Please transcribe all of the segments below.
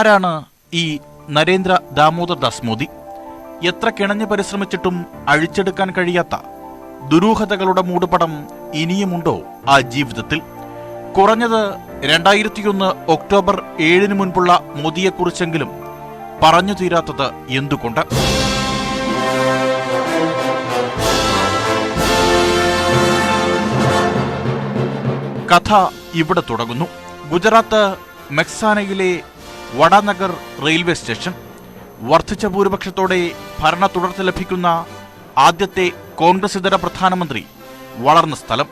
ആരാണ് ഈ നരേന്ദ്ര ദാമോദർ ദാസ് മോദി? എത്ര കിണഞ്ഞു പരിശ്രമിച്ചിട്ടും അഴിച്ചെടുക്കാൻ കഴിയാത്ത ദുരൂഹതകളുടെ മൂടുപടം ഇനിയുമുണ്ടോ ആ ജീവിതത്തിൽ? കുറഞ്ഞത് രണ്ടായിരത്തിയൊന്ന് ഒക്ടോബർ ഏഴിന് മുൻപുള്ള മോദിയെക്കുറിച്ചെങ്കിലും പറഞ്ഞു തീരാത്തത് എന്തുകൊണ്ട്? കഥ ഇവിടെ തുടങ്ങുന്നു. ഗുജറാത്ത് മെക്സാനയിലെ വഡാനഗർ റെയിൽവേ സ്റ്റേഷൻ. വർദ്ധിച്ച ഭൂരിപക്ഷത്തോടെ ഭരണ തുടർച്ച ലഭിക്കുന്ന ആദ്യത്തെ കോൺഗ്രസ് ഇതര പ്രധാനമന്ത്രി വളർന്ന സ്ഥലം.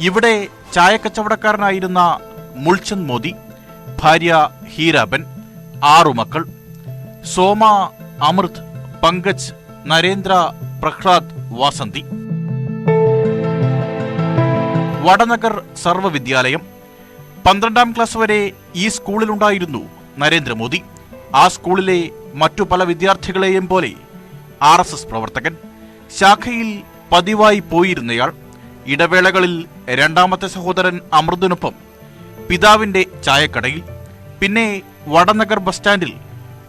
ഇവിടെ ചായക്കച്ചവടക്കാരനായിരുന്ന മുൾചന്ദ് മോദി ഭാര്യ ഹീരാബൻ ആറു മക്കൾ സോമ അമൃത് പങ്കജ് നരേന്ദ്ര പ്രഹ്ലാദ് വാസന്തി വടനഗർ സർവവിദ്യാലയം പന്ത്രണ്ടാം ക്ലാസ് വരെ ഈ സ്കൂളിലുണ്ടായിരുന്നു നരേന്ദ്രമോദി. ആ സ്കൂളിലെ മറ്റു പല വിദ്യാർത്ഥികളെയും പോലെ ആർ എസ് എസ് പ്രവർത്തകൻ ശാഖയിൽ പതിവായി പോയിരുന്നയാൾ ഇടവേളകളിൽ രണ്ടാമത്തെ സഹോദരൻ അമൃതിനൊപ്പം പിതാവിന്റെ ചായക്കടയിൽ പിന്നെ വടനഗർ ബസ് സ്റ്റാൻഡിൽ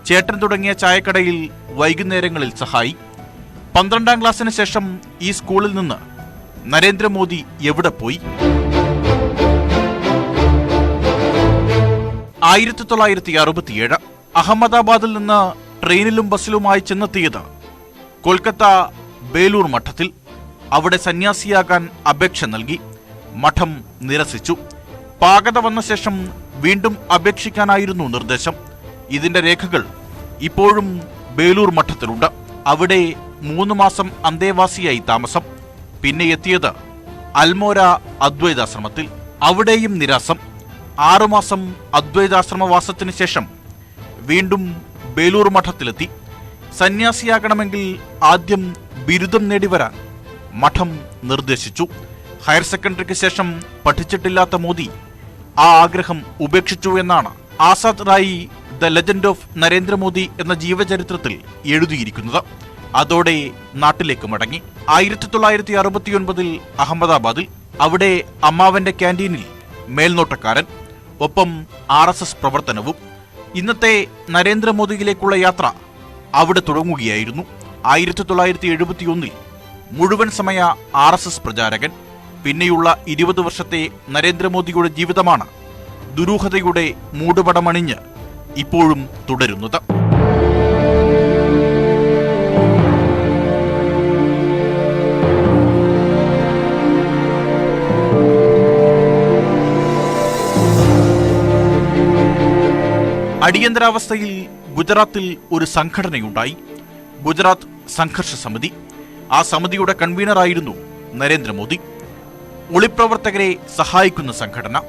ചേട്ടൻ തുടങ്ങിയ ചായക്കടയിൽ വൈകുന്നേരങ്ങളിൽ സഹായി. പന്ത്രണ്ടാം ക്ലാസ്സിന് ശേഷം ഈ സ്കൂളിൽ നിന്ന് നരേന്ദ്രമോദി എവിടെ പോയി? ആയിരത്തി തൊള്ളായിരത്തി അറുപത്തിയേഴ് അഹമ്മദാബാദിൽ നിന്ന് ട്രെയിനിലും ബസ്സിലുമായി ചെന്നെത്തിയത് കൊൽക്കത്ത ബേലൂർ മഠത്തിൽ. അവിടെ സന്യാസിയാകാൻ അപേക്ഷ നൽകി. മഠം നിരസിച്ചു. പാകത വന്ന ശേഷം വീണ്ടും അപേക്ഷിക്കാനായിരുന്നു നിർദ്ദേശം. ഇതിന്റെ രേഖകൾ ഇപ്പോഴും ബേലൂർ മഠത്തിലുണ്ട്. അവിടെ മൂന്ന് മാസം അന്തേവാസിയായി താമസം. പിന്നെ എത്തിയത് അൽമോര അദ്വൈതാശ്രമത്തിൽ. അവിടെയും നിരാസം. ആറുമാസം അദ്വൈതാശ്രമവാസത്തിന് ശേഷം വീണ്ടും ബേലൂർ മഠത്തിലെത്തി. സന്യാസിയാകണമെങ്കിൽ ആദ്യം ബിരുദം നേടിവരാൻ മഠം നിർദ്ദേശിച്ചു. ഹയർ സെക്കൻഡറിക്ക് ശേഷം പഠിച്ചിട്ടില്ലാത്ത മോദി ആ ആഗ്രഹം ഉപേക്ഷിച്ചു എന്നാണ് Azad Rai the legend of Narendra Modi എന്ന ജീവചരിത്രത്തിൽ എഴുതിയിരിക്കുന്നത്. അതോടെ നാട്ടിലേക്ക് മടങ്ങി. ആയിരത്തി തൊള്ളായിരത്തി അറുപത്തിയൊൻപതിൽ അഹമ്മദാബാദിൽ അവിടെ അമ്മാവന്റെ ക്യാന്റീനിൽ മേൽനോട്ടക്കാരൻ ഒപ്പം ആർ എസ് എസ് പ്രവർത്തനവും ഇന്നത്തെ നരേന്ദ്രമോദിയിലേക്കുള്ള യാത്ര അവിടെ തുടങ്ങുകയായിരുന്നു. ആയിരത്തി തൊള്ളായിരത്തി എഴുപത്തിയൊന്നിൽ മുഴുവൻ സമയ ആർ എസ് എസ് പ്രചാരകൻ പിന്നെയുള്ള ഇരുപത് വർഷത്തെ നരേന്ദ്രമോദിയുടെ ജീവിതമാണ് ദുരൂഹതയുടെ മൂടുപടമണിഞ്ഞ് ഇപ്പോഴും തുടരുന്നത്. അടിയന്തരാവസ്ഥയിൽ ഗുജറാത്തിൽ ഒരു സംഘടനയുണ്ടായി. ഗുജറാത്ത് സംഘർഷ സമിതി. ആ സമിതിയുടെ കൺവീനറായിരുന്നു നരേന്ദ്രമോദി. ഒളിപ്രവർത്തകരെ സഹായിക്കുന്ന സംഘടന.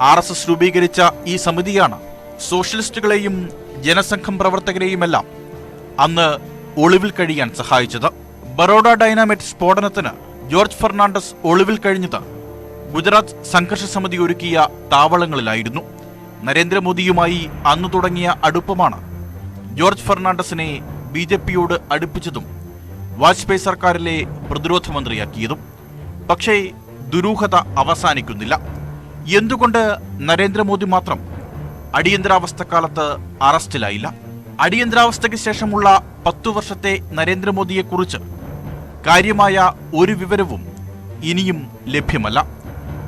ആർ എസ് എസ് രൂപീകരിച്ച ഈ സമിതിയാണ് സോഷ്യലിസ്റ്റുകളെയും ജനസംഘം പ്രവർത്തകരെയുമെല്ലാം അന്ന് ഒളിവിൽ കഴിയാൻ സഹായിച്ചത്. ബറോഡ ഡൈനാമൈറ്റ് സ്ഫോടനത്തിന് ജോർജ് ഫെർണാണ്ടസ് ഒളിവിൽ കഴിഞ്ഞത്. ഗുജറാത്ത് സംഘർഷ സമിതി ഒരുക്കിയ താവളങ്ങളിലായിരുന്നു. നരേന്ദ്രമോദിയുമായി അന്നു തുടങ്ങിയ അടുപ്പമാണ്. ജോർജ് ഫെർണാണ്ടസിനെ ബി ജെ പിയോട് അടുപ്പിച്ചതും വാജ്പേയി സർക്കാരിലെ പ്രതിരോധ മന്ത്രിയാക്കിയതും പക്ഷേ ദുരൂഹത അവസാനിക്കുന്നില്ല. എന്തുകൊണ്ട് നരേന്ദ്രമോദി മാത്രം? അടിയന്തരാവസ്ഥക്കാലത്ത് അറസ്റ്റിലായില്ല. അടിയന്തരാവസ്ഥയ്ക്ക് ശേഷമുള്ള പത്തു വർഷത്തെ നരേന്ദ്രമോദിയെക്കുറിച്ച് കാര്യമായ ഒരു വിവരവും ഇനിയും ലഭ്യമല്ല.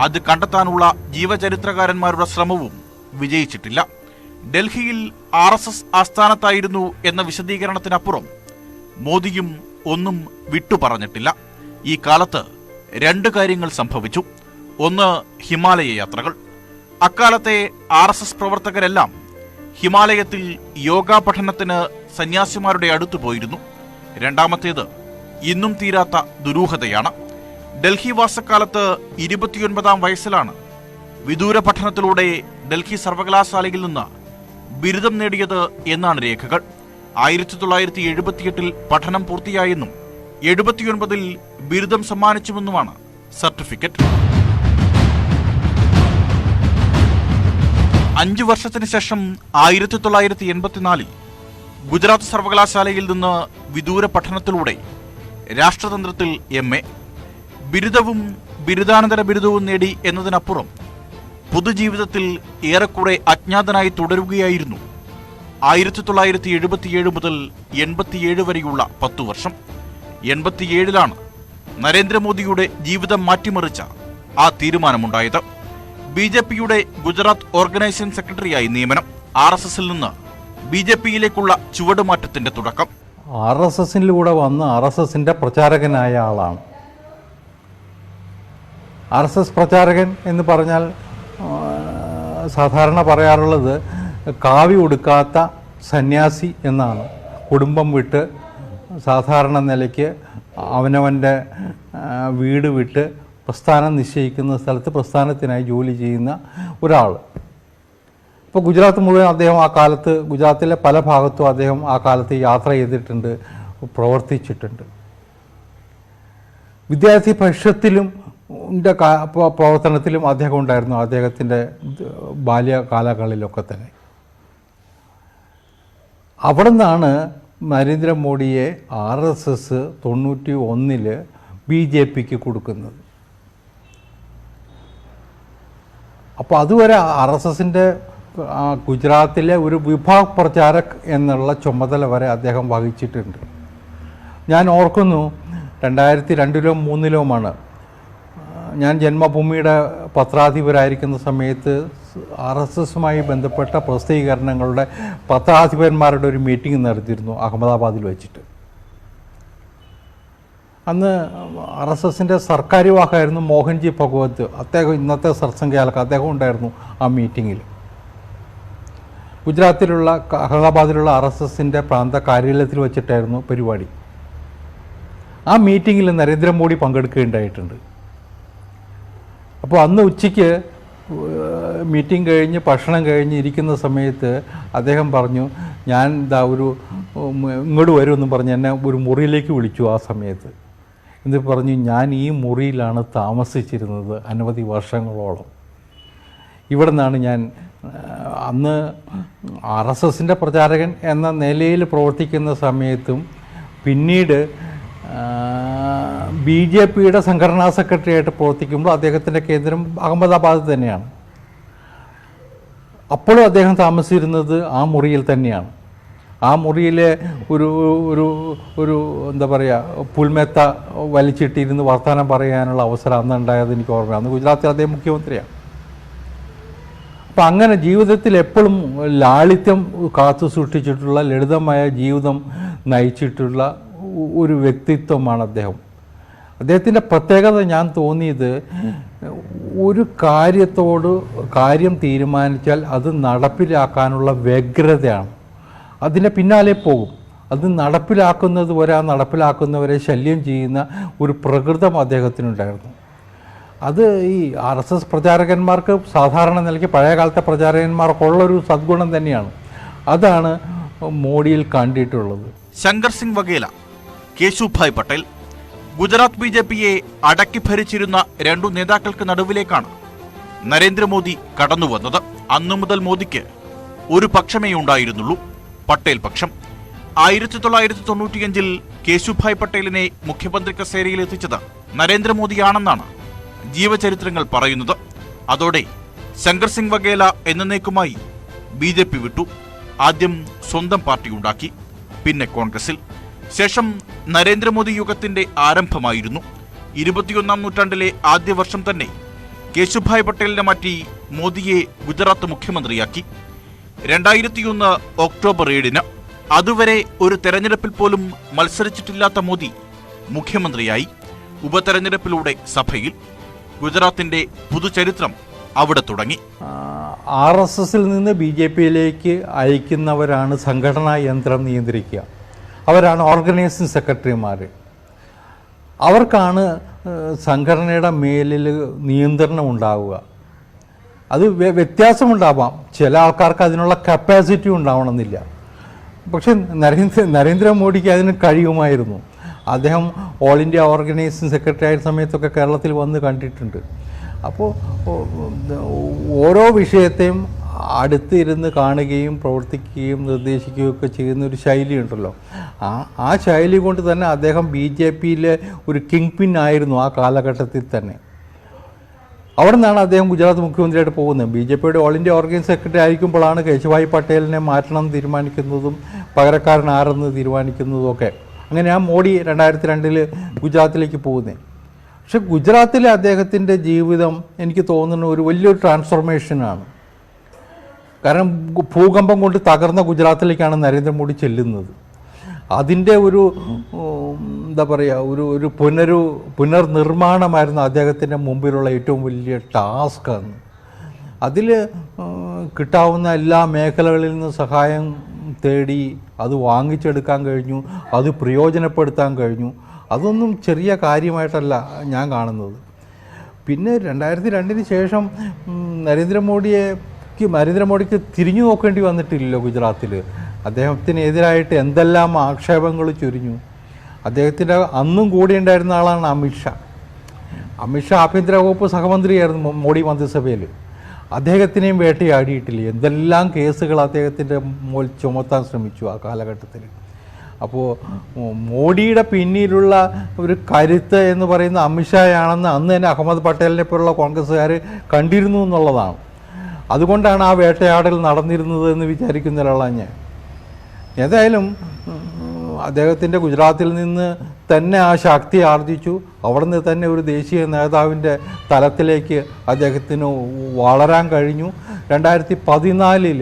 അത് കണ്ടെത്താനുള്ള ജീവചരിത്രകാരന്മാരുടെ ശ്രമവും വിജയിച്ചിട്ടില്ല. ഡൽഹിയിൽ ആർ എസ് എസ് ആസ്ഥാനത്തായിരുന്നു എന്ന വിശദീകരണത്തിനപ്പുറം മോദിയും ഒന്നും വിട്ടുപറഞ്ഞിട്ടില്ല. ഈ കാലത്ത് രണ്ട് കാര്യങ്ങൾ സംഭവിച്ചു. ഒന്ന് ഹിമാലയ യാത്രകൾ. അക്കാലത്തെ ആർ എസ് എസ് പ്രവർത്തകരെല്ലാം ഹിമാലയത്തിൽ യോഗാ പഠനത്തിന് സന്യാസിമാരുടെ അടുത്ത് പോയിരുന്നു. രണ്ടാമത്തേത് ഇന്നും തീരാത്ത ദുരൂഹതയാണ്. ഡൽഹി വാസക്കാലത്ത് ഇരുപത്തിയൊൻപതാം വയസ്സിലാണ് വിദൂര പഠനത്തിലൂടെ ഡൽഹി സർവകലാശാലയിൽ നിന്ന് ബിരുദം നേടിയത് എന്നാണ് രേഖകൾ. ആയിരത്തി തൊള്ളായിരത്തി എഴുപത്തിയെട്ടിൽ പഠനം പൂർത്തിയായെന്നും എഴുപത്തിയൊൻപതിൽ ബിരുദം സമ്മാനിച്ചുവെന്നുമാണ് സർട്ടിഫിക്കറ്റ്. അഞ്ചു വർഷത്തിന് ശേഷം ആയിരത്തി തൊള്ളായിരത്തി എൺപത്തിനാലിൽ ഗുജറാത്ത് സർവകലാശാലയിൽ നിന്ന് വിദൂര പഠനത്തിലൂടെ രാഷ്ട്രതന്ത്രത്തിൽ എം എ. ബിരുദവും ബിരുദാനന്തര ബിരുദവും നേടി എന്നതിനപ്പുറം പൊതുജീവിതത്തിൽ ഏറെക്കുറെ അജ്ഞാതനായി തുടരുകയായിരുന്നു. ആയിരത്തി തൊള്ളായിരത്തി എഴുപത്തിയേഴ് മുതൽ എൺപത്തിയേഴ് വരെയുള്ള പത്തു വർഷം. എൺപത്തിയേഴിലാണ് നരേന്ദ്രമോദിയുടെ ജീവിതം മാറ്റിമറിച്ച ആ തീരുമാനമുണ്ടായത്. ബി ജെ പിയുടെ ഗുജറാത്ത് ഓർഗനൈസേഷൻ സെക്രട്ടറിയായി നിയമനം ആർ എസ് എസിൽ നിന്ന് ബി ജെ പിയിലേക്കുള്ള ചുവടുമാറ്റത്തിന്റെ തുടക്കം. ആർ എസ് എസിലൂടെ വന്ന് ആർ എസ് എസിന്റെ പ്രചാരകനായ ആളാണ്. ആർ എസ് എസ് പ്രചാരകൻ എന്ന് പറഞ്ഞാൽ സാധാരണ പറയാറുള്ളത് കാവി ഉടുക്കാത്ത സന്യാസി എന്നാണ്. കുടുംബം വിട്ട് സാധാരണ നിലയ്ക്ക് അവനവന്റെ വീട് വിട്ട് പ്രസ്ഥാനം നിശ്ചയിക്കുന്ന സ്ഥലത്ത് പ്രസ്ഥാനത്തിനായി ജോലി ചെയ്യുന്ന ഒരാൾ. ഇപ്പോൾ ഗുജറാത്ത് മുഴുവൻ അദ്ദേഹം ആ കാലത്ത് ഗുജറാത്തിലെ പല ഭാഗത്തും അദ്ദേഹം ആ കാലത്ത് യാത്ര ചെയ്തിട്ടുണ്ട് പ്രവർത്തിച്ചിട്ടുണ്ട്. വിദ്യാർത്ഥി പ്ര- പ്രവർത്തനത്തിലും അദ്ദേഹം ഉണ്ടായിരുന്നു. അദ്ദേഹത്തിന്റെ ബാല്യകാലങ്ങളിലൊക്കെ തന്നെ. അവിടെ നിന്നാണ് നരേന്ദ്രമോദിയെ ആർ എസ് എസ് തൊണ്ണൂറ്റി ഒന്നിൽ ബി ജെ പിക്ക് കൊടുക്കുന്നത്. അപ്പോൾ അതുവരെ ആർ എസ് എസിന്റെ ഗുജറാത്തിലെ ഒരു വിഭാഗ് പ്രചാരക് എന്നുള്ള ചുമതല വരെ അദ്ദേഹം വഹിച്ചിട്ടുണ്ട്. ഞാൻ ഓർക്കുന്നു രണ്ടായിരത്തി രണ്ടിലോ മൂന്നിലോമാണ് ഞാൻ ജന്മഭൂമിയുടെ പത്രാധിപരായിരിക്കുന്ന സമയത്ത് ആർ എസ് എസുമായി ബന്ധപ്പെട്ട പ്രസിദ്ധീകരണങ്ങളുടെ പത്രാധിപന്മാരുടെ ഒരു മീറ്റിംഗ് നടത്തിയിരുന്നു അഹമ്മദാബാദിൽ വെച്ചിട്ട്. അന്ന് ആർ എസ് എസിന്റെ സർക്കാർ വാക്കായിരുന്നു മോഹൻജി ഭഗവത്. അദ്ദേഹം ഇന്നത്തെ സർസംഖ്യാലക്ക് അദ്ദേഹം ഉണ്ടായിരുന്നു ആ മീറ്റിങ്ങിൽ. ഗുജറാത്തിലുള്ള അഹമ്മദാബാദിലുള്ള ആർ എസ് എസിന്റെ പ്രാന്ത കാര്യാലയത്തിൽ വെച്ചിട്ടായിരുന്നു പരിപാടി. ആ മീറ്റിങ്ങിൽ നരേന്ദ്രമോദി പങ്കെടുക്കുകയുണ്ടായിട്ടുണ്ട്. അപ്പോൾ അന്ന് ഉച്ചയ്ക്ക് മീറ്റിംഗ് കഴിഞ്ഞ് ഭക്ഷണം കഴിഞ്ഞ് ഇരിക്കുന്ന സമയത്ത് അദ്ദേഹം പറഞ്ഞു ഞാൻ ഇതാ ഒരു ഇങ്ങോട്ട് വരുമെന്നും പറഞ്ഞ് എന്നെ ഒരു മുറിയിലേക്ക് വിളിച്ചു ആ സമയത്ത്. എന്നിട്ട് പറഞ്ഞു ഞാൻ ഈ മുറിയിലാണ് താമസിച്ചിരുന്നത് അനവധി വർഷങ്ങളോളം. ഇവിടെ നിന്നാണ് ഞാൻ അന്ന് ആർ എസ് എസിന്റെ പ്രചാരകൻ എന്ന നിലയിൽ പ്രവർത്തിക്കുന്ന സമയത്തും പിന്നീട് ബി ജെ പിയുടെ സംഘടനാ സെക്രട്ടറി ആയിട്ട് പ്രവർത്തിക്കുമ്പോൾ അദ്ദേഹത്തിന്റെ കേന്ദ്രം അഹമ്മദാബാദ് തന്നെയാണ്. അപ്പോഴും അദ്ദേഹം താമസിച്ചിരുന്നത് ആ മുറിയിൽ തന്നെയാണ്. ആ മുറിയിലെ ഒരു ഒരു ഒരു എന്താ പറയുക പുൽമെത്ത വലിച്ചിട്ടിരുന്ന് വർത്തമാനം പറയാനുള്ള അവസരം അന്ന് ഉണ്ടായത് എനിക്ക് ഓർമ്മയാണ്. അന്ന് ഗുജറാത്തിൽ അദ്ദേഹം മുഖ്യമന്ത്രിയാണ്. അപ്പം അങ്ങനെ ജീവിതത്തിൽ എപ്പോഴും ലാളിത്യം കാത്തു സൂക്ഷിച്ചിട്ടുള്ള ലളിതമായ ജീവിതം നയിച്ചിട്ടുള്ള ഒരു വ്യക്തിത്വമാണ് അദ്ദേഹം. അദ്ദേഹത്തിന്റെ പ്രത്യേകത ഞാൻ തോന്നിയത് ഒരു കാര്യത്തോട് കാര്യം തീരുമാനിച്ചാൽ അത് നടപ്പിലാക്കാനുള്ള വ്യഗ്രതയാണ്. അതിന്റെ പിന്നാലെ പോകും. അത് നടപ്പിലാക്കുന്നത് വരെ ആ നടപ്പിലാക്കുന്നവരെ ശല്യം ചെയ്യുന്ന ഒരു പ്രകൃതം അദ്ദേഹത്തിനുണ്ടായിരുന്നു. അത് ഈ ആർ എസ് എസ് പ്രചാരകന്മാർക്ക് സാധാരണ നിലയ്ക്ക് പഴയ കാലത്തെ പ്രചാരകന്മാർക്കുള്ളൊരു സദ്ഗുണം തന്നെയാണ്. അതാണ് മോഡിയിൽ കണ്ടിട്ടുള്ളത്. ശങ്കർ സിംഗ് വഗേല കേശുഭായ് പട്ടേൽ ഗുജറാത്ത് ബി ജെ പിയെ അടക്കി ഭരിച്ചിരുന്ന രണ്ടു നേതാക്കൾക്ക് നടുവിലേക്കാണ് നരേന്ദ്രമോദി കടന്നുവന്നത് അന്നു മുതൽ മോദിക്ക് ഒരു പക്ഷമേ ഉണ്ടായിരുന്നുള്ളൂ. പട്ടേൽ പക്ഷം. ആയിരത്തി തൊള്ളായിരത്തി തൊണ്ണൂറ്റിയഞ്ചിൽ കേശുഭായ് പട്ടേലിനെ മുഖ്യമന്ത്രി കസേരയിൽ എത്തിച്ചത് നരേന്ദ്രമോദിയാണെന്നാണ് ജീവചരിത്രങ്ങൾ പറയുന്നത്. അതോടെ ശങ്കർ സിംഗ് വഗേല എന്നേക്കുമായി ബി ജെ പി വിട്ടു. ആദ്യം സ്വന്തം പാർട്ടി ഉണ്ടാക്കി പിന്നെ കോൺഗ്രസിൽ. ശേഷം നരേന്ദ്രമോദി യുഗത്തിന്റെ ആരംഭമായിരുന്നു. ഇരുപത്തിയൊന്നാം നൂറ്റാണ്ടിലെ ആദ്യ വർഷം തന്നെ കേശുഭായ് പട്ടേലിനെ മാറ്റി മോദിയെ ഗുജറാത്ത് മുഖ്യമന്ത്രിയാക്കി. രണ്ടായിരത്തിയൊന്ന് ഒക്ടോബർ ഏഴിന് അതുവരെ ഒരു തെരഞ്ഞെടുപ്പിൽ പോലും മത്സരിച്ചിട്ടില്ലാത്ത മോദി മുഖ്യമന്ത്രിയായി. ഉപതെരഞ്ഞെടുപ്പിലൂടെ സഭയിൽ ഗുജറാത്തിന്റെ പുതുചരിത്രം അവിടെ തുടങ്ങി. ആർ എസ് എസിൽ നിന്ന് ബി ജെ പിയിലേക്ക് അയക്കുന്നവരാണ് സംഘടനാ യന്ത്രം നിയന്ത്രിക്കുക. അവരാണ് ഓർഗനൈസിങ് സെക്രട്ടറിമാർ. അവർക്കാണ് സംഘടനയുടെ മേലിൽ നിയന്ത്രണം ഉണ്ടാവുക. അത് വ്യ- വ്യത്യാസമുണ്ടാവാം. ചില ആൾക്കാർക്ക് അതിനുള്ള കപ്പാസിറ്റി ഉണ്ടാവണമെന്നില്ല. പക്ഷെ നരേന്ദ്ര നരേന്ദ്രമോദിക്ക് അതിന് കഴിയുമായിരുന്നു. അദ്ദേഹം ഓൾ ഇന്ത്യ ഓർഗനൈസിങ് സെക്രട്ടറി ആയ സമയത്തൊക്കെ കേരളത്തിൽ വന്ന് കണ്ടിട്ടുണ്ട്. അപ്പോൾ ഓരോ വിഷയത്തെയും അടുത്തിരുന്ന് കാണുകയും പ്രവർത്തിക്കുകയും നിർദ്ദേശിക്കുകയും ഒക്കെ ചെയ്യുന്ന ഒരു ശൈലിയുണ്ടല്ലോ ആ ആ ശൈലി കൊണ്ട് തന്നെ അദ്ദേഹം ബി ജെ പിയിലെ ഒരു കിങ് പിൻ ആയിരുന്നു ആ കാലഘട്ടത്തിൽ തന്നെ. അവിടെ നിന്നാണ് അദ്ദേഹം ഗുജറാത്ത് മുഖ്യമന്ത്രിയായിട്ട് പോകുന്നത്. ബി ജെ പിയുടെ ഓൾ ഇന്ത്യ ഓർഗനൈസ് സെക്രട്ടറി ആയിരിക്കുമ്പോഴാണ് കേശുഭായ് പട്ടേലിനെ മാറ്റണം തീരുമാനിക്കുന്നതും പകരക്കാരൻ ആരെന്ന് തീരുമാനിക്കുന്നതും ഒക്കെ. ആ മോഡി രണ്ടായിരത്തി രണ്ടിൽ ഗുജറാത്തിലേക്ക് പോകുന്നത് പക്ഷെ ഗുജറാത്തിലെ അദ്ദേഹത്തിന്റെ ജീവിതം എനിക്ക് തോന്നുന്ന ഒരു വലിയൊരു ട്രാൻസ്ഫോർമേഷനാണ് കാരണം ഭൂകമ്പം കൊണ്ട് തകർന്ന ഗുജറാത്തിലേക്കാണ് നരേന്ദ്രമോദി ചെല്ലുന്നത്. അതിന്റെ ഒരു എന്താ പറയുക ഒരു ഒരു പുനരു പുനർനിർമ്മാണമായിരുന്നു അദ്ദേഹത്തിന്റെ മുമ്പിലുള്ള ഏറ്റവും വലിയ ടാസ്ക് അന്ന്. അതിൽ കിട്ടാവുന്ന എല്ലാ മേഖലകളിൽ നിന്ന് സഹായം തേടി അത് വാങ്ങിച്ചെടുക്കാൻ കഴിഞ്ഞു അത് പ്രയോജനപ്പെടുത്താൻ കഴിഞ്ഞു. അതൊന്നും ചെറിയ കാര്യമായിട്ടല്ല ഞാൻ കാണുന്നത്. പിന്നെ രണ്ടായിരത്തി രണ്ടിന് ശേഷം ഉം, നരേന്ദ്രമോദിയെക്ക് നരേന്ദ്രമോദിക്ക് തിരിഞ്ഞു നോക്കേണ്ടി വന്നിട്ടില്ലല്ലോ ഗുജറാത്തിൽ അദ്ദേഹത്തിനെതിരായിട്ട് എന്തെല്ലാം ആക്ഷേപങ്ങൾ ചൊരിഞ്ഞു. അദ്ദേഹത്തിന്റെ അന്നും കൂടെ ഉണ്ടായിരുന്ന ആളാണ് അമിത്ഷാ അമിത്ഷാ ആഭ്യന്തര വകുപ്പ് സഹമന്ത്രിയായിരുന്നു മോഡി മന്ത്രിസഭയിൽ അദ്ദേഹത്തിനെയും വേട്ടയാടിയിട്ടില്ല? എന്തെല്ലാം കേസുകൾ അദ്ദേഹത്തിന്റെ മോൾ ചുമത്താൻ ശ്രമിച്ചു ആ കാലഘട്ടത്തിൽ അപ്പോൾ മോഡിയുടെ പിന്നിലുള്ള ഒരു കരുത്ത് എന്ന് പറയുന്ന അമിത്ഷായാണെന്ന് അന്ന് തന്നെ അഹമ്മദ് പട്ടേലിനെ പോലുള്ള കോൺഗ്രസ്സുകാർ കണ്ടിരുന്നു എന്നുള്ളതാണ്. അതുകൊണ്ടാണ് ആ വേട്ടയാടൽ നടന്നിരുന്നത് എന്ന് വിചാരിക്കുന്ന ഒരാളാണ് ഞാൻ. ഏതായാലും അദ്ദേഹത്തിന്റെ ഗുജറാത്തിൽ നിന്ന് തന്നെ ആ ശക്തി ആർജിച്ചു. അവിടുന്ന് തന്നെ ഒരു ദേശീയ നേതാവിന്റെ തലത്തിലേക്ക് അദ്ദേഹത്തിന് വളരാൻ കഴിഞ്ഞു. രണ്ടായിരത്തി പതിനാലിൽ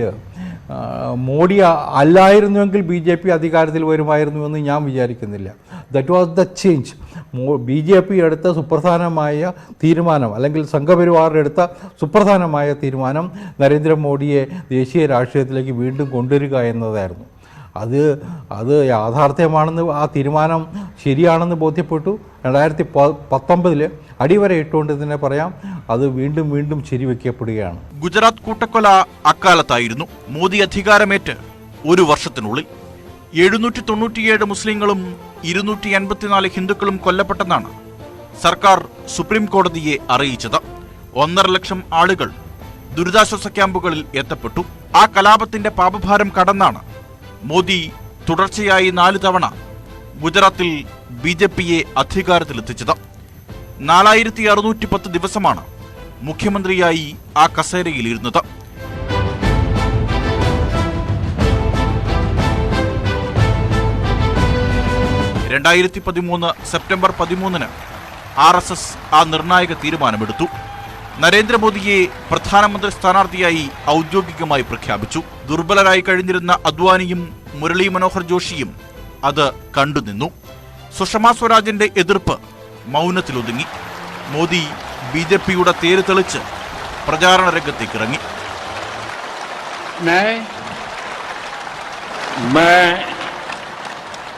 മോഡി അല്ലായിരുന്നുവെങ്കിൽ ബി ജെ പി അധികാരത്തിൽ വരുമായിരുന്നു എന്ന് ഞാൻ വിചാരിക്കുന്നില്ല. That was the change B J P എടുത്ത സുപ്രധാനമായ തീരുമാനം അല്ലെങ്കിൽ സംഘപരിവാർ എടുത്ത സുപ്രധാനമായ തീരുമാനം നരേന്ദ്രമോദിയെ ദേശീയ രാഷ്ട്രീയത്തിലേക്ക് വീണ്ടും കൊണ്ടുവരിക എന്നതായിരുന്നു. അത് അത് യാഥാർത്ഥ്യമാണെന്ന് ആ തീരുമാനം ശരിയാണെന്ന് ബോധ്യപ്പെട്ടു. രണ്ടായിരത്തി പത്തൊമ്പതിൽ അടിവരെ ഇട്ടുകൊണ്ട് തന്നെ പറയാം അത് വീണ്ടും വീണ്ടും ശരിവെക്കപ്പെടുകയാണ്. ഗുജറാത്ത് കൂട്ടക്കൊല അക്കാലത്തായിരുന്നു. മോദി അധികാരമേറ്റ് ഒരു വർഷത്തിനുള്ളിൽ. എഴുന്നൂറ്റി തൊണ്ണൂറ്റിയേഴ് മുസ്ലിങ്ങളും ഇരുന്നൂറ്റി എൺപത്തിനാല് ഹിന്ദുക്കളും കൊല്ലപ്പെട്ടെന്നാണ് സർക്കാർ സുപ്രീം കോടതിയെ അറിയിച്ചത്. ഒന്നര ലക്ഷം ആളുകൾ ദുരിതാശ്വാസ ക്യാമ്പുകളിൽ എത്തപ്പെട്ടു. ആ കലാപത്തിന്റെ പാപഭാരം കടന്നാണ് മോദി തുടർച്ചയായി നാല് തവണ ഗുജറാത്തിൽ ബി ജെ പിയെ അധികാരത്തിലെത്തിച്ചത്. നാലായിരത്തി അറുന്നൂറ്റി പത്ത് ദിവസമാണ് മുഖ്യമന്ത്രിയായി ആ കസേരയിലിരുന്നത്. രണ്ടായിരത്തി പതിമൂന്ന് സെപ്റ്റംബർ പതിമൂന്നിന് ആർ എസ് എസ് ആ നിർണായക തീരുമാനമെടുത്തു. നരേന്ദ്രമോദിയെ പ്രധാനമന്ത്രി സ്ഥാനാർത്ഥിയായി ഔദ്യോഗികമായി പ്രഖ്യാപിച്ചു. ദുർബലരായി കഴിഞ്ഞിരുന്ന അദ്വാനിയും മുരളി മനോഹർ ജോഷിയും അത് കണ്ടുനിന്നു സുഷമ സ്വരാജിന്റെ എതിർപ്പ് മൗനത്തിലൊതുങ്ങി. മോദി ബി ജെ പിയുടെ തേര് തെളിച്ച് പ്രചാരണ രംഗത്തേക്ക് ഇറങ്ങി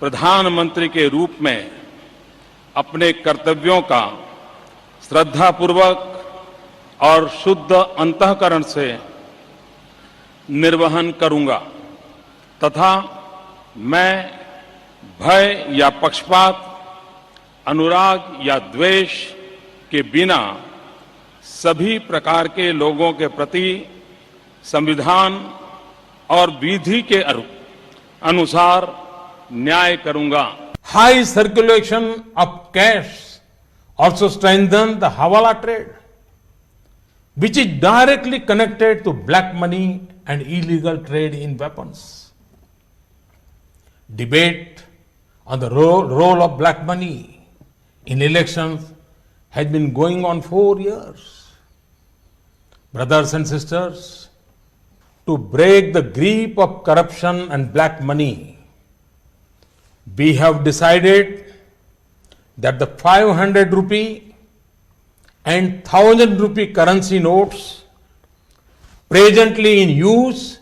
प्रधानमंत्री के रूप में अपने कर्तव्यों का श्रद्धापूर्वक और शुद्ध अंतकरण से निर्वहन करूँगा, तथा मैं भय या पक्षपात, अनुराग या द्वेष के बिना सभी प्रकार के लोगों के प्रति संविधान और विधि के अनुसार न्याय करूंगा high circulation of cash also strengthen the Hawala trade, which is directly connected to black money and illegal trade in weapons. Debate on the role, role of black money in elections has been going on for years. Brothers and sisters, to break the grip of corruption and black money, we have decided that the 500 rupee and 1000 rupee currency notes presently in use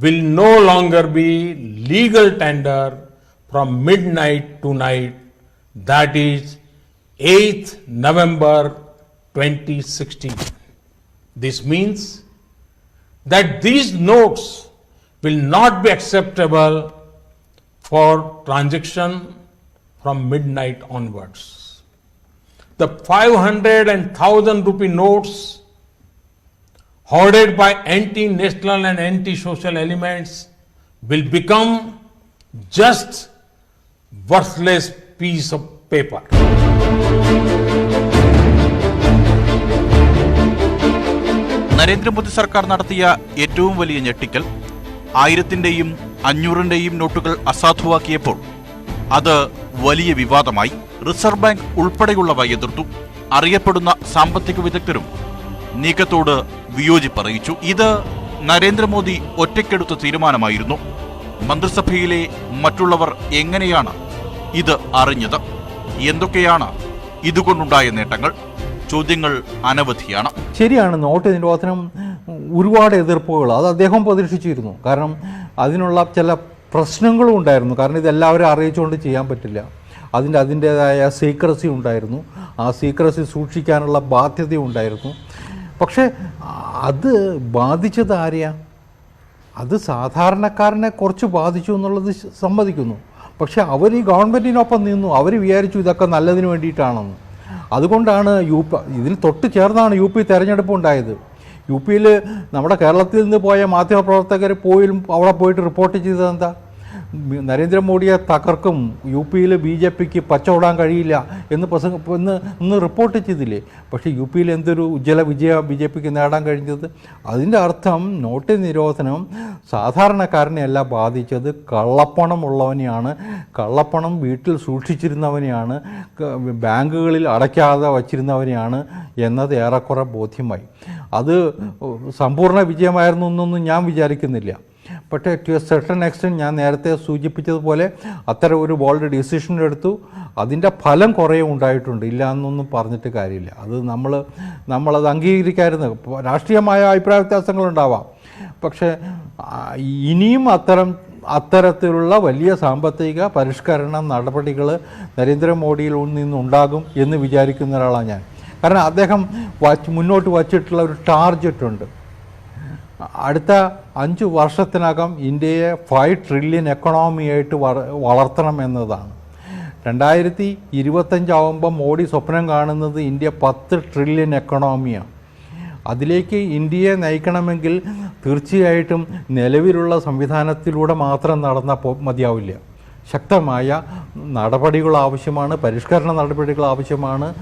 will no longer be legal tender from midnight to night that is 8th November 2016. This means that these notes will not be acceptable for transaction from midnight onwards. The 500 and 1000 rupee notes hoarded by anti-national and anti-social elements will become just worthless piece of paper. Narendra Modi സർക്കാർ നടത്തിയ ഏറ്റവും വലിയ ഞെട്ടിക്കൽ ആയിരത്തിന്റെയും അഞ്ഞൂറിന്റെയും നോട്ടുകൾ അസാധുവാക്കിയപ്പോൾ അത് വലിയ വിവാദമായി. Reserve bank ഉൾപ്പെടെയുള്ളവ എതിർത്തു. അറിയപ്പെടുന്ന സാമ്പത്തിക വിദഗ്ധരും നീക്കത്തോട് വിയോജിപ്പറിയിച്ചു. ഇത് നരേന്ദ്രമോദി ഒറ്റയ്ക്കെടുത്ത തീരുമാനമായിരുന്നു. മന്ത്രിസഭയിലെ മറ്റുള്ളവർ എങ്ങനെയാണ് ഇത് അറിഞ്ഞത്? എന്തൊക്കെയാണ് ഇതുകൊണ്ടുണ്ടായ നേട്ടങ്ങൾ? ചോദ്യങ്ങൾ അനവധിയാണ്. ശരിയാണ് നോട്ട് നിരോധനം ഒരുപാട് എതിർപ്പുകൾ. അത് അദ്ദേഹം പ്രതീക്ഷിച്ചിരുന്നു. കാരണം അതിനുള്ള ചില പ്രശ്നങ്ങളും ഉണ്ടായിരുന്നു. കാരണം ഇതെല്ലാവരും അറിയിച്ചുകൊണ്ട് ചെയ്യാൻ പറ്റില്ല. അതിന്റെ അതിന്റേതായ സീക്രസി ഉണ്ടായിരുന്നു. ആ സീക്രസി സൂക്ഷിക്കാനുള്ള ബാധ്യത ഉണ്ടായിരുന്നു. പക്ഷേ അത് ബാധിച്ചത് ആരെയാ? അത് സാധാരണക്കാരനെ കുറച്ച് ബാധിച്ചു എന്നുള്ളത് സമ്മതിക്കുന്നു. പക്ഷെ അവർ ഈ ഗവൺമെന്റിനൊപ്പം നിന്നു. അവർ വിചാരിച്ചു ഇതൊക്കെ നല്ലതിന് വേണ്ടിയിട്ടാണെന്ന്. അതുകൊണ്ടാണ് യു പി ഇതിന് തൊട്ട് ചേർന്നാണ് യു പി തെരഞ്ഞെടുപ്പ് ഉണ്ടായത്. യു പിയിൽ നമ്മുടെ കേരളത്തിൽ നിന്ന് പോയ മാധ്യമപ്രവർത്തകർ പോയും അവിടെ പോയിട്ട് റിപ്പോർട്ട് ചെയ്തത് എന്താ? നരേന്ദ്രമോദിയെ തകർക്കും യു പിയിൽ ബി ജെ പിക്ക് പച്ചവിടാൻ കഴിയില്ല എന്ന് പ്രസംഗ എന്ന് ഇന്ന് റിപ്പോർട്ട് ചെയ്തില്ലേ? പക്ഷേ യു പിയിൽ എന്തൊരു ഉജ്ജ്വല വിജയ ബി ജെ പിക്ക് നേടാൻ കഴിഞ്ഞത്? അതിന്റെ അർത്ഥം നോട്ട് നിരോധനം സാധാരണക്കാരനെയല്ല ബാധിച്ചത്. കള്ളപ്പണം ഉള്ളവനെയാണ് കള്ളപ്പണം വീട്ടിൽ സൂക്ഷിച്ചിരുന്നവനെയാണ്. ബാങ്കുകളിൽ അടയ്ക്കാതെ വച്ചിരുന്നവനെയാണ് എന്നത് ഏറെക്കുറെ ബോധ്യമായി. അത് സമ്പൂർണ വിജയമായിരുന്നു എന്നൊന്നും ഞാൻ വിചാരിക്കുന്നില്ല. പക്ഷേ ടു എ സെർട്ടൺ എക്സ്റ്റെന്റ് ഞാൻ നേരത്തെ സൂചിപ്പിച്ചതുപോലെ അത്തരം ഒരു ബോൾഡ് ഡിസിഷൻ എടുത്തു. അതിന്റെ ഫലം കുറേ ഉണ്ടായിട്ടുണ്ട്. ഇല്ല എന്നൊന്നും പറഞ്ഞിട്ട് കാര്യമില്ല. അത് നമ്മൾ നമ്മളത് അംഗീകരിക്കായിരുന്നു. ഇപ്പോൾ രാഷ്ട്രീയമായ അഭിപ്രായ വ്യത്യാസങ്ങളുണ്ടാവാം. പക്ഷേ ഇനിയും അത്തരം അത്തരത്തിലുള്ള വലിയ സാമ്പത്തിക പരിഷ്കരണ നടപടികൾ നരേന്ദ്രമോദിയിൽ നിന്നുണ്ടാകും എന്ന് വിചാരിക്കുന്ന ഒരാളാണ് ഞാൻ. കാരണം അദ്ദേഹം വച്ച് മുന്നോട്ട് വച്ചിട്ടുള്ള ഒരു ടാർജറ്റ് ഉണ്ട്. അടുത്ത അഞ്ച് വർഷത്തിനകം ഇന്ത്യയെ ഫൈവ് ട്രില്യൺ എക്കണോമിയായിട്ട് വള- വളർത്തണം എന്നതാണ്. രണ്ടായിരത്തി ഇരുപത്തഞ്ചാവുമ്പോൾ മോഡി സ്വപ്നം കാണുന്നത് ഇന്ത്യ പത്ത് ട്രില്യൺ എക്കണോമിയാണ് അതിലേക്ക് ഇന്ത്യയെ നയിക്കണമെങ്കിൽ തീർച്ചയായിട്ടും നിലവിലുള്ള സംവിധാനത്തിലൂടെ മാത്രം നടന്നാൽ പോ മതിയാവില്ല. ശക്തമായ നടപടികൾ ആവശ്യമാണ് പരിഷ്കരണ നടപടികൾ ആവശ്യമാണ്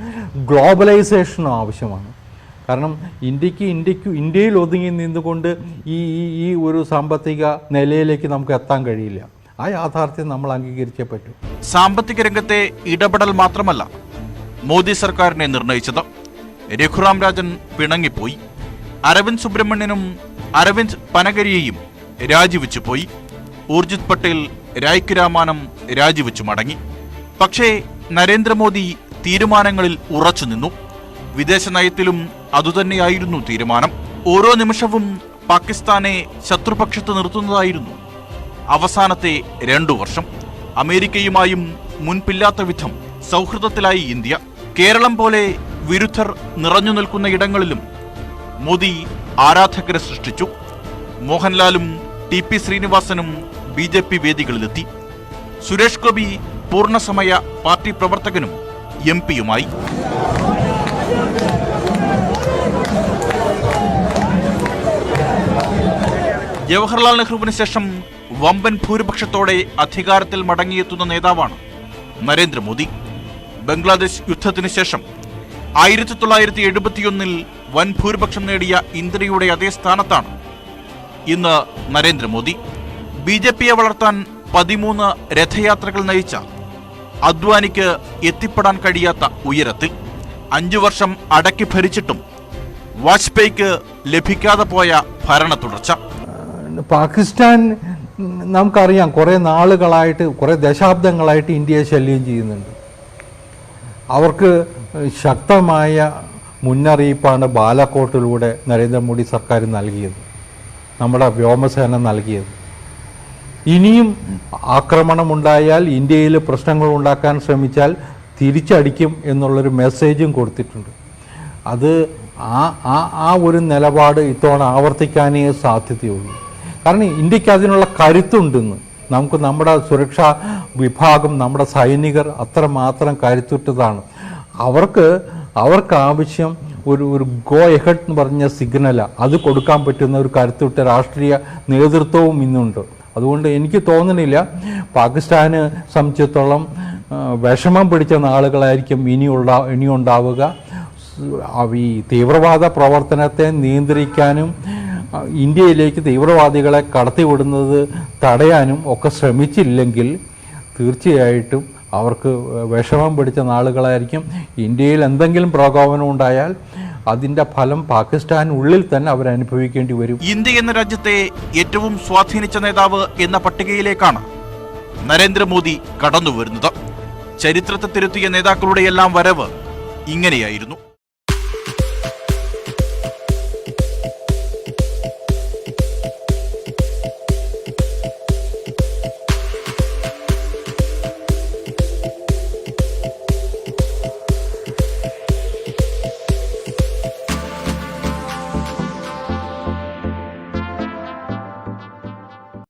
ഗ്ലോബലൈസേഷനും ആവശ്യമാണ്. കാരണം ഇന്ത്യയ്ക്ക് ഇന്ത്യയ്ക്ക് ഇന്ത്യയിൽ ഒതുങ്ങി നിന്നുകൊണ്ട് ഈ ഈ ഒരു സാമ്പത്തിക നിലയിലേക്ക് നമുക്ക് എത്താൻ കഴിയില്ല. ആ യാഥാർത്ഥ്യം നമ്മൾ അംഗീകരിച്ചേ പറ്റൂ. സാമ്പത്തിക രംഗത്തെ ഇടപെടൽ മാത്രമല്ല മോദി സർക്കാരിനെ നിർണയിച്ചത്. രഘുറാം രാജൻ പിണങ്ങിപ്പോയി. അരവിന്ദ് സുബ്രഹ്മണ്യനും അരവിന്ദ് പനഗരിയെയും രാജിവെച്ചു പോയി. ഊർജിത് പട്ടേൽ രായ്ക്ക് രാമാനം രാജിവെച്ചു മടങ്ങി. പക്ഷേ നരേന്ദ്രമോദി തീരുമാനങ്ങളിൽ ഉറച്ചു നിന്നു. വിദേശ നയത്തിലും അതുതന്നെയായിരുന്നു തീരുമാനം. ഓരോ നിമിഷവും പാകിസ്ഥാനെ ശത്രുപക്ഷത്ത് നിർത്തുന്നതായിരുന്നു അവസാനത്തെ രണ്ടു വർഷം. അമേരിക്കയുമായും മുൻപില്ലാത്ത വിധം സൗഹൃദത്തിലായി ഇന്ത്യ. കേരളം പോലെ വിരുദ്ധർ നിറഞ്ഞു നിൽക്കുന്ന ഇടങ്ങളിലും മോദി ആരാധകരെ സൃഷ്ടിച്ചു. മോഹൻലാലും ടി പി ശ്രീനിവാസനും ബി ജെ പി വേദികളിലെത്തി. സുരേഷ് ഗോപി പൂർണസമയ പാർട്ടി പ്രവർത്തകനും എം പിയുമായി. ജവഹർലാൽ നെഹ്റുവിന് ശേഷം വമ്പൻ ഭൂരിപക്ഷത്തോടെ അധികാരത്തിൽ മടങ്ങിയെത്തുന്ന നേതാവാണ് നരേന്ദ്രമോദി. ബംഗ്ലാദേശ് യുദ്ധത്തിന് ശേഷം ആയിരത്തി തൊള്ളായിരത്തി എഴുപത്തിയൊന്നിൽ വൻ ഭൂരിപക്ഷം നേടിയ ഇന്ത്യയുടെ അതേ സ്ഥാനത്താണ് ഇന്ന് നരേന്ദ്രമോദി. ബി ജെ പിയെ വളർത്താൻ പതിമൂന്ന് രഥയാത്രകൾ നയിച്ച അദ്വാനിക്ക് എത്തിപ്പെടാൻ കഴിയാത്ത ഉയരത്തിൽ അഞ്ചു വർഷം അടക്കി ഭരിച്ചിട്ടും വാജ്പേയിക്ക് ലഭിക്കാതെ പോയ ഭരണ തുടർച്ച. പാകിസ്ഥാൻ നമുക്കറിയാം കുറേ നാളുകളായിട്ട് കുറേ ദശാബ്ദങ്ങളായിട്ട് ഇന്ത്യയെ ശല്യം ചെയ്യുന്നുണ്ട്. അവർക്ക് ശക്തമായ മുന്നറിയിപ്പാണ് ബാലക്കോട്ടിലൂടെ നരേന്ദ്രമോദി സർക്കാർ നൽകിയത്. നമ്മുടെ വ്യോമസേന നൽകിയത്. ഇനിയും ആക്രമണമുണ്ടായാൽ ഇന്ത്യയിൽ പ്രശ്നങ്ങൾ ഉണ്ടാക്കാൻ ശ്രമിച്ചാൽ തിരിച്ചടിക്കും എന്നുള്ളൊരു മെസ്സേജും കൊടുത്തിട്ടുണ്ട്. അത് ആ ആ ഒരു നിലപാട് ഇത്തവണ ആവർത്തിക്കാനേ സാധ്യതയുള്ളൂ. കാരണം ഇന്ത്യയ്ക്ക് അതിനുള്ള കരുത്തുണ്ടെന്ന്. നമുക്ക് നമ്മുടെ സുരക്ഷാ വിഭാഗം നമ്മുടെ സൈനികർ അത്രമാത്രം കരുത്തുറ്റതാണ്. അവർക്ക് അവർക്ക് ആവശ്യം ഒരു ഒരു ഗോ എഹഡ് എന്ന് പറഞ്ഞ സിഗ്നലാണ് അത് കൊടുക്കാൻ പറ്റുന്ന ഒരു കരുത്തുറ്റ രാഷ്ട്രീയ നേതൃത്വവും ഇന്നുണ്ട്. അതുകൊണ്ട് എനിക്ക് തോന്നുന്നില്ല പാകിസ്ഥാന് സംബന്ധിച്ചിടത്തോളം വിഷമം പിടിച്ച നാളുകളായിരിക്കും ഇനിയുള്ള ഇനിയുണ്ടാവുക ഈ തീവ്രവാദ പ്രവർത്തനത്തെ നിയന്ത്രിക്കാനും ഇന്ത്യയിലേക്ക് തീവ്രവാദികളെ കടത്തിവിടുന്നത് തടയാനും ഒക്കെ ശ്രമിച്ചില്ലെങ്കിൽ തീർച്ചയായിട്ടും അവർക്ക് വിഷമം പിടിച്ച നാളുകളായിരിക്കും. ഇന്ത്യയിൽ എന്തെങ്കിലും പ്രകോപനം ഉണ്ടായാൽ അതിന്റെ ഫലം പാകിസ്ഥാൻ ഉള്ളിൽ തന്നെ അവരനുഭവിക്കേണ്ടി വരും. ഇന്ത്യ എന്ന രാജ്യത്തെ ഏറ്റവും സ്വാധീനിച്ച നേതാവ് എന്ന പട്ടികയിലേക്കാണ് നരേന്ദ്രമോദി കടന്നു വരുന്നത് ചരിത്രത്തെ തിരുത്തിയ നേതാക്കളുടെയെല്ലാം വരവ് ഇങ്ങനെയായിരുന്നു.